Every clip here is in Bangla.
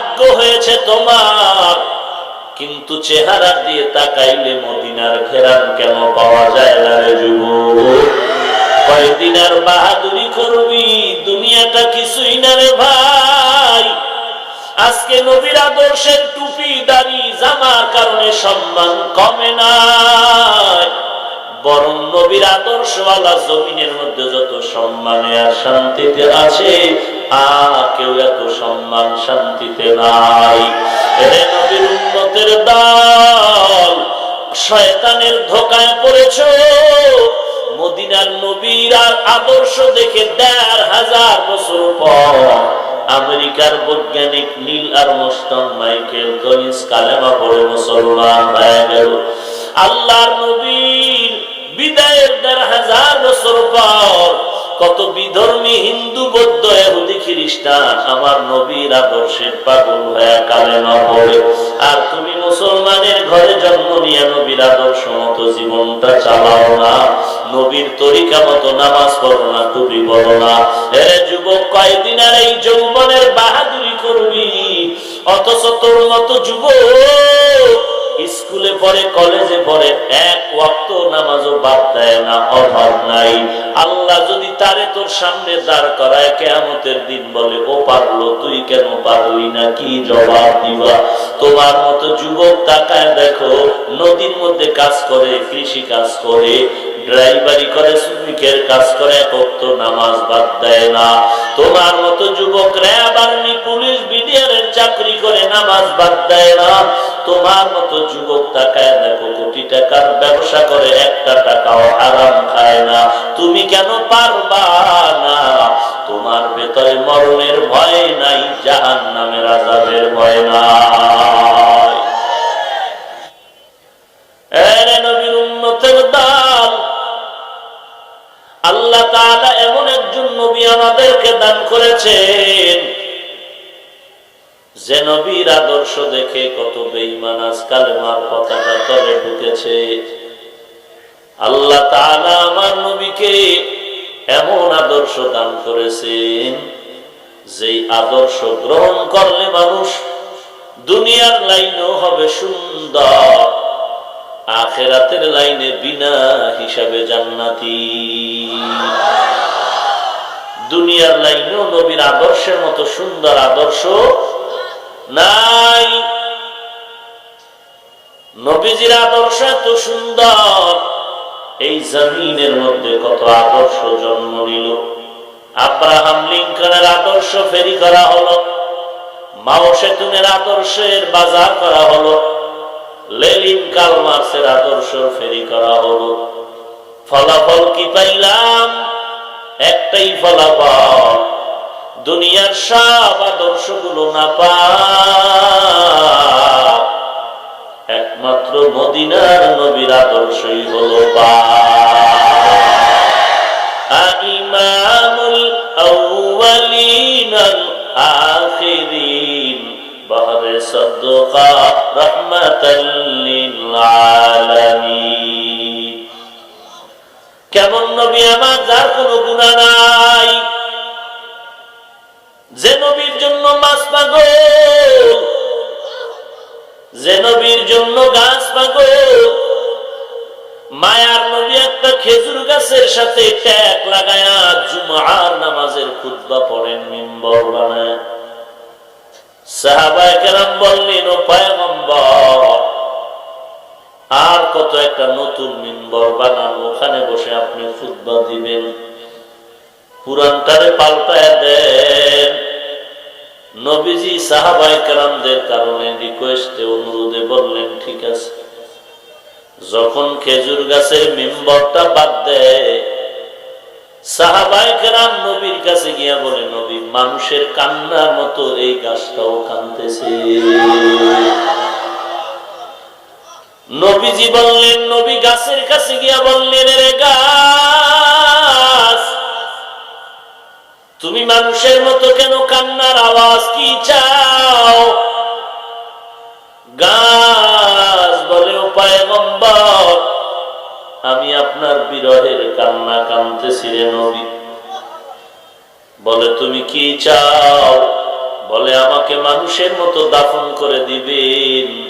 ভাগ্য হয়েছে তোমার। কিন্তু চেহারা দিয়ে তাকাইলে মদিনার ঘেরান কেন পাওয়া যায় না রে যুবক? কয়দিন আর বাহাদুরি করবি? দুনিয়াটা কিছুই না রে ভাই। আজকে নবীর আদর্শের টুপি, দাড়ি, জামার কারণে সম্মান কমে নাই। বরং নবীর আদর্শওয়ালা জমিনের মধ্যে যত সম্মানে আর শান্তিতে আছে, আর কেউ এত সম্মান শান্তিতে নাই। নবীর উন্নতের দল, শয়তানের ধোকায় পড়েছ। মদিনার নবীর আর আদর্শ দেখে দেড় হাজার বছর পর আমেরিকার বৈজ্ঞানিক নীল আর মোস্টন মাইকেল কলিন্স কালেমা পড়ে মুসলমান হয়ে গেল। আল্লাহর নবীর বিদায়ের দেড় হাজার বছর পর কত বিধর্মী হিন্দু, বৌদ্ধ এহুদি খ্রিস্টান আমার নবীর আদর্শের পাগল হয়ে কালেমা পড়ে। আর তুমি মুসলমানের ঘরে জন্ম নিয়ে নবীর আদর্শ মতো জীবনটা চালাও না। নবীর তরিকা মতো নামাজ পড়ো না তুমি বলো না। এ যুবক কয়দিন আর এই যৌবনের বাহাদুরি করবি? অথচ তোর মতো যুবক স্কুলে পড়ে, কলেজে পড়ে, এক ওয়াক্ত নামাজও বাদ দেয় না, অভাব নাই। আল্লাহ যদি তারে তোর সামনে দাঁড় করায়, কেয়ামতের দিন বলে, ও পারল তুই কেন পারলি না? কি জবাব দিবা? তোমার মতো যুবক তাকায় দেখো, নদীর মধ্যে কাজ করে, কৃষি কাজ করে ড্রাইভারি করে শ্রমিকের কাজ করে একত্র নামাজ বাদ দেয় না। তোমার মতো যুবকরা আর্মি, পুলিশ, বিডিআরের চাকরি করে নামাজ বাদ দেয় না। তোমার মতো যুবক টাকায় দেখো কোটি টাকার ব্যবসা করে, একটা টাকাও আরাম খায় না। করেছেন যে নবীর আদর্শ দেখে কত বেঈমান আজকাল মার পতাকা তলে ঢুকেছে। আল্লাহ আমার নবীকে এমন আদর্শ দান করেছেন, যেই আদর্শ গ্রহণ করলে মানুষ দুনিয়ার লাইনেও হবে সুন্দর, আখেরাতের লাইনে বিনা হিসাবে জান্নাতি। দুনিয়ার লাইনেও নবীর আদর্শের মতো সুন্দর আদর্শ নাই। নবীজির আদর্শ এত সুন্দর, এই জমিনের মধ্যে কত আদর্শ জন্ম নিল। আব্রাহাম লিঙ্কনের আদর্শ ফেরি করা হলো, মাও সেতুনের আদর্শের বাজার করা হলো, লেলিন কালমার্সের আদর্শ ফেরি করা হলো। ফলাফল কি পাইলাম একটাই ফলাফল দুনিয়ার সব আদর্শগুলো না পা একমাত্র মদিনার নবীর আদর্শই হলো পা ইমামুল আউয়ালিন আখিরিন। বহরে কেমন নবী আমার? যার কোনো গুণা নাই। যে নবীর জন্য মাছ পাগল, যে নবীর জন্য গাছ পাগল, মায়ার নবী একটা খেজুর গাছের সাথে ট্যাক লাগায়া জুমার নামাজের খুদ্া পড়েন, মিম্বর বানায়। সাহাবায় কেরাম বললেন, ও পায়গম্বর আর কত একটা নতুন মিম্বর বানান, ওখানে বসে আপনি খুদ্া দিবেন। পুরানটারে পাল্টায় দেন। নবীজি সাহাবাই কারামদের কারণে রিকোয়েস্টে, অনুরোধে বললেন, ঠিক আছে। যখন খেজুর গাছের মেম্বরটা বাদ দেয়, সাহাবাই কেরাম নবীর কাছে গিয়া বলে, নবী, মানুষের কান্নার মতো এই গাছটাও কানতেছে নবীজি বললেন, নবী গাছের কাছে গিয়া বললেন রে গাছ, তুমি মানুষের মতো কেন কান্নার আওয়াজ কি চাও? গাছ বলে উপায় আমি আপনার বিরহের কান্না কানতেছি রে নবী। বলে, তুমি কি চাও? বলে, আমাকে মানুষের মতো দাফন করে দিবেন।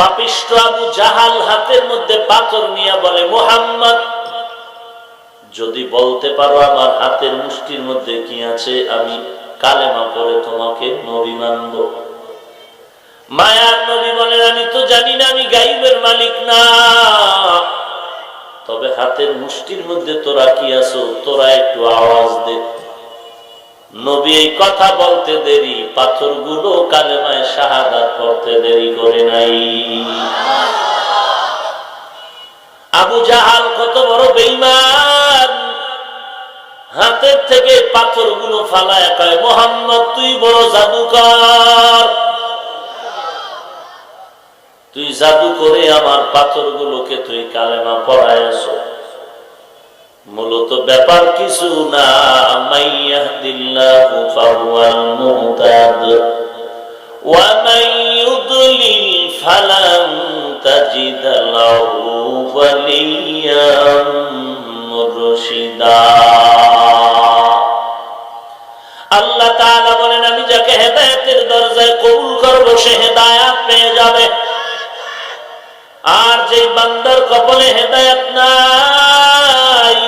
পাপিষ্ট আবু জাহাল হাতের মধ্যে পাথর নিয়ে বলে, মোহাম্মদ, যদি বলতে পারো আমার হাতের মুষ্টির মধ্যে কি আছে, আমি কালেমা পরে তোমাকে নবী মানব। মায়ার নবী বলেন আমি তো জানি না, আমি গাইবের মালিক না। তবে হাতের মুষ্টির মধ্যে তোরা কি আছো? তোরা একটু আওয়াজ দে। নবী এই কথা বলতে দেরি, পাথরগুলো কালেমায় শাহাদাত করতে দেরি করে নাই। আবু জাহাল কত বড় বেইমান হাতের থেকে পাথরগুলো ফালায় কয়, মোহাম্মদ, তুই বড় জাদুকর। তুই জাদু করে আমার পাথরগুলোকে তুই কালেমা আসো মূলত ব্যাপার কিছু না মাইয়াহদিল্লাহু ফাহুয়াল মুহতাদ, ওয়া মান ইউদ্লিল ফালান তাজিদ লাহু ওয়ালিয়াম মুরশিদা। আর যে বান্দার কপালে হেদায়েত নাই,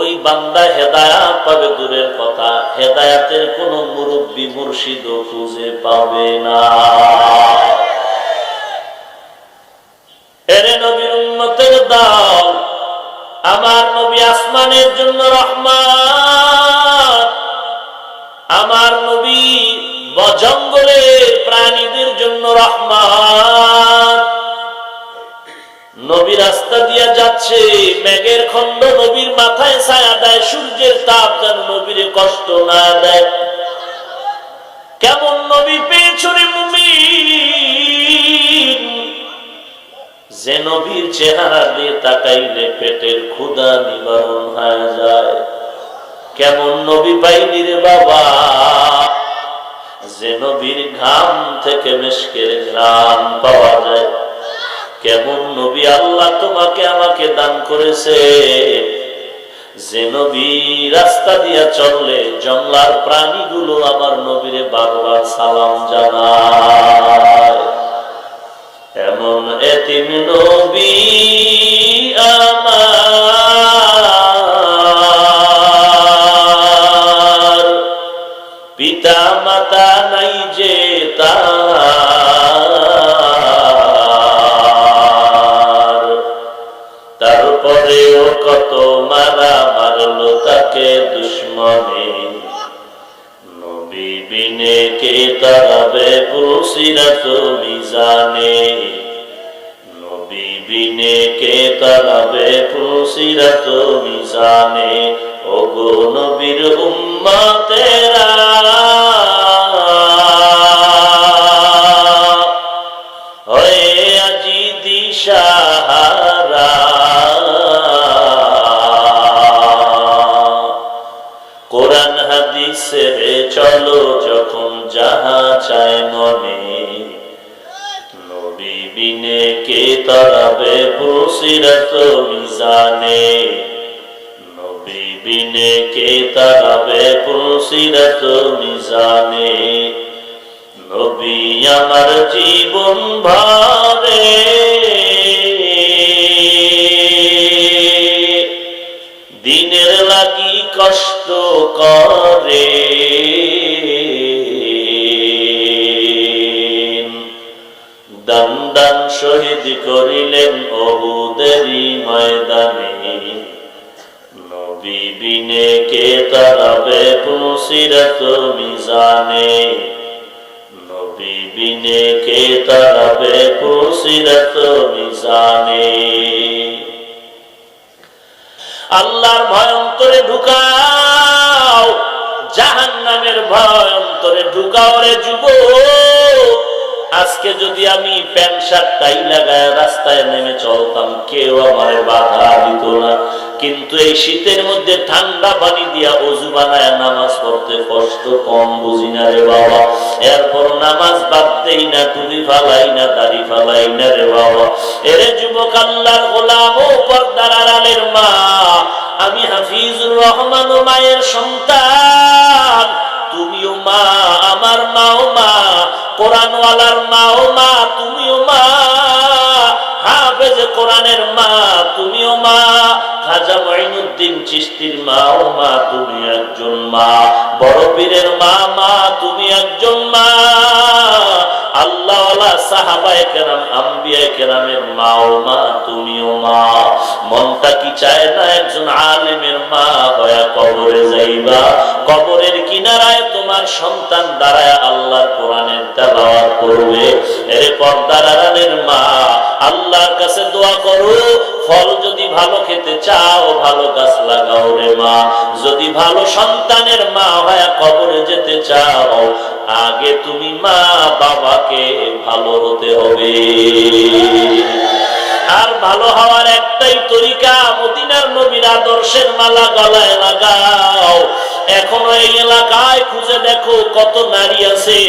ওই বান্দা হেদায়াত পাবে দূরের কথা। হেদায়াতের কোন মুরব্বী মুর্শিদ খুঁজে পাবে না। আমার নবী আসমানের জন্য আমার নবী জঙ্গলের প্রাণীদের জন্য রহমান নবী রাস্তা দিয়া যাচ্ছে, মেঘের খন্ড নবীর মাথায় ছায়া দেয়, সূর্যের তাপ যেন নবীরে কষ্ট না দেয়। কেমন নবী পেছনে মুমি যে নবীর চেহারা দিয়ে তাকাইলে পেটের ক্ষুদা নিবারণ হয়ে যায়। কেমন নবী পাইনি রে বাবা, যে নবীর ঘাম থেকে মেশকের ঘ্রাম পাওয়া যায়। কেমন নবী আল্লাহ তোমাকে আমাকে দান করেছে? যে নবী রাস্তা দিয়া চললে জঙ্গলার প্রাণীগুলো আমার নবীরে বারবার সালাম জানায়। এমন এতিম নবী আমার। পিতা মাতা নাই যে তার। কত মারা মারলো তাকে দুশ্মনে। নবী বিনে কে তারাবে পুরুষিরাত মিজানে। নবী বিনে কে তারাবে পুরুষিরাত মিজানে। তারাবে পুরুষিরাত মিজানে। নবী বিনে কে তারাবে পুরুষিরাত মিজানে। নবী আমার জীবন ভারে দিনের লাগি কষ্ট করে। শহীদ করিলেন অহুদেরই ময়দানে। নবী বিনে কে তারাবে পুনসিরত মিজানে। নবী বিনে কে তারাবে পুনসিরত মিজানে। আল্লাহর ভয় অন্তরে ঢুকাও জাহান নামের ভয় অন্তরে ঢুকাও রে যুব আজকে যদি আমি প্যান্ট শার্ট, টাই লাগায় রাস্তায় নেমে চলতাম, কেউ আমার বাধা দিত না। কিন্তু এই শীতের মধ্যে ঠান্ডা পানি দিয়া অজু বানায় নামাজ পড়তে কষ্ট কম, বুঝি না রে বাবা। এরপর নামাজ বাদ না টুপি ফালাই না, দাড়ি ফালাই না রে বাবা। এরে যুবক আল্লাহর গোলাম ও পর্দার আড়ালের মা, আমি হাফিজুর রহমান ও মায়ের সন্তান। তুমিও মা, আমার মাও মা কোরআনওয়ালার মাও মা, তুমিও মা। হাফেজ কোরআনের মা, তুমিও মা। খাজা মঈনুদ্দিন চিস্তির মা ও মা, তুমি একজন মা। বড় পীরের মা মা, তুমি একজন মা। সাহাবায়ে একজন আলেমের মা? হয়া কবরে কবরের কিনারায় তোমার সন্তান দাঁড়ায় আল্লাহর কোরআনের তেলাওয়াত করবে। এর পর্দার মা আল্লাহর কাছে দোয়া করো, ফল যদি ভালো খেতে চাও, ভালো গাছ লাগাও রে মা। যদি ভালো সন্তানের মা হয়ে কবরে যেতে চাও, আগে তুমি মা, বাবাকে ভালো হতে হবে। আর ভালো হওয়ার একটাই তরিকা, মদিনার নবীর আদর্শের মালা গলায় লাগাও। এখনও এই এলাকায় খুঁজে দেখো কত নারী আছে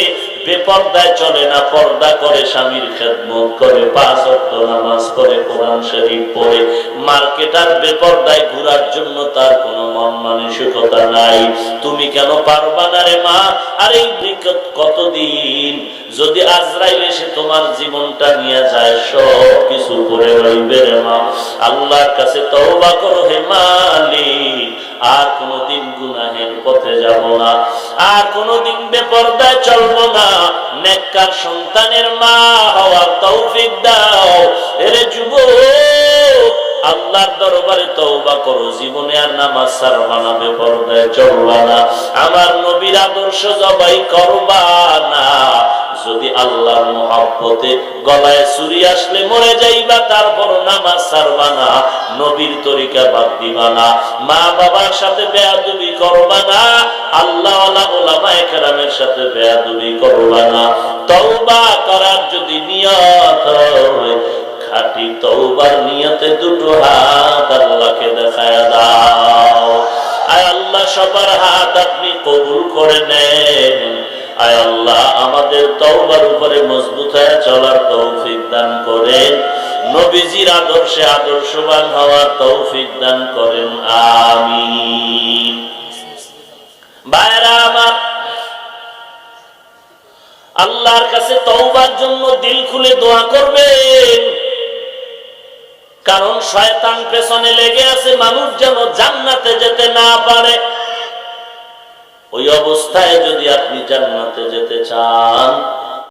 বেপর্দায় চলে না, পর্দা করে স্বামীর খেদমত করে, পাঁচ অক্ট নামাজ পড়ে, কোরআন শরীফ পড়ে। মার্কেটার বেপর্দায় ঘোরার জন্য তার কোনো মন মানসিকতা নাই। তুমি কেন পারবা না রে মা? আর এই বিকট কতদিন? যদি আজরাইল এসে তোমার জীবনটা নিয়ে যায় সব কিছু করে রইবে রে মা। আল্লাহর কাছে তওবা করো হে মালিক। আর কোনদিন গুনাহের পথে যাব না। আর কোনদিন বেপর্দায় চলবো না। নেককার সন্তানের মা হওয়ার তৌফিক দাও। এরে যুবক, আল্লাহর দরবারে তওবা করো। জীবনে আর নামাজ ছাড়বা না চলবা না। আমার নবীর আদর্শ জবাই করবা না। যদি আল্লাহর মহাব্বতে গলায় ছুরি আসলে মরে যাইবা, তারপর নামাজ ছাড়বা না, নবীর তরিকা বাদ দিবা না মা বাবার সাথে বেয়াদুবি করবা না আল্লাহ কেরামের সাথে বেয়াদুবি করবা না। তওবা করার যদি নিয়ত হয়, খাঁটি তওবার নিয়তে দুটো হাত আল্লাহকে দেখায় দাও। আয় আল্লাহ, সবার হাত আপনি কবুল করে নেন। আয় আল্লাহ, আমাদের উপরে মজবুত হয়ে চলার তৌফিক দান করেন। নবীজির আদর্শে আদর্শবান হওয়ার তৌফিক দান করেন। ভাইরা আমার, আল্লাহর কাছে তওবার জন্য দিল খুলে দোয়া করবেন। কারণ শয়তান পেছনে লেগে আছে, মানুষ যেন জান্নাতে যেতে না পারে। ওই অবস্থায় যদি আপনি জান্নাতে যেতে চান